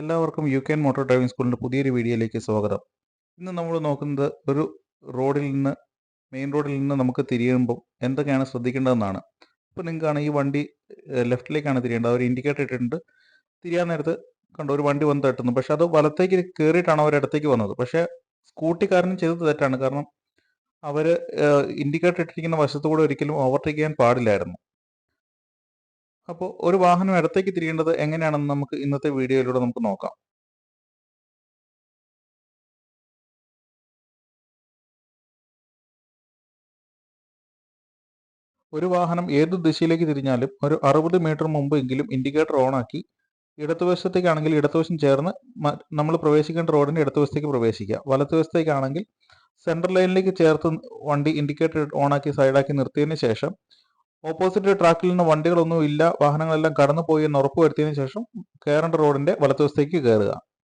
എല്ലാവർക്കും U K N motor driving സ്കൂളിന്റെ പുതിയൊരു വീഡിയോയിലേക്ക് സ്വാഗതം. ഇന്ന് നമ്മൾ നോക്കുന്നത് ഒരു റോഡിൽ നിന്ന് മെയിൻ റോഡിൽ നിന്ന് നമുക്ക് തിരിയുമ്പോൾ എന്തൊക്കെയാണ് ശ്രദ്ധിക്കേണ്ടതെന്നാണ്. ഇപ്പോൾ നിങ്ങൾക്കാണ് ഈ വണ്ടി ലെഫ്റ്റിലേക്കാണ് തിരിയേണ്ടത്. അവർ ഇൻഡിക്കേറ്റർ ഇട്ടിട്ടുണ്ട്. തിരിയാൻ നേരത്ത് കണ്ട ഒരു വണ്ടി വന്ന് തട്ടുന്നു. പക്ഷെ അത് വലത്തേക്ക് കയറിയിട്ടാണ് അവർ ഇടത്തേക്ക് വന്നത്. പക്ഷേ സ്കൂട്ടിക്കാരനും ചെയ്തത് തെറ്റാണ്. കാരണം അവർ ഇൻഡിക്കേറ്റർ ഇട്ടിരിക്കുന്ന വശത്തുകൂടെ ഒരിക്കലും ഓവർടേക്ക് ചെയ്യാൻ പാടില്ലായിരുന്നു. അപ്പോൾ ഒരു വാഹനം ഇടത്തേക്ക് തിരിയേണ്ടത് എങ്ങനെയാണെന്ന് നമുക്ക് ഇന്നത്തെ വീഡിയോയിലൂടെ നമുക്ക് നോക്കാം. ഒരു വാഹനം ഏത് ദിശയിലേക്ക് തിരിഞ്ഞാലും ഒരു അറുപത് മീറ്റർ മുമ്പ് എങ്കിലും ഇൻഡിക്കേറ്റർ ഓണാക്കി ഇടതുവശത്തേക്കാണെങ്കിൽ ഇടതുവശം ചേർന്ന് നമ്മൾ പ്രവേശിക്കേണ്ട റോഡിന്റെ ഇടതുവശത്തേക്ക് പ്രവേശിക്കുക. വലത്തുവശത്തേക്കാണെങ്കിൽ സെൻട്രൽ ലൈനിലേക്ക് ചേർത്ത് വണ്ടി ഇൻഡിക്കേറ്റർ ഓണാക്കി സൈഡാക്കി നിർത്തിയതിന് ശേഷം ഓപ്പോസിറ്റ് ട്രാക്കിൽ നിന്ന് വണ്ടികളൊന്നും ഇല്ല വാഹനങ്ങളെല്ലാം കടന്നു പോയി എന്ന് ഉറപ്പുവരുത്തിയതിനു ശേഷം കയറേണ്ട റോഡിന്റെ വലത്തുവശത്തേക്ക് കയറുക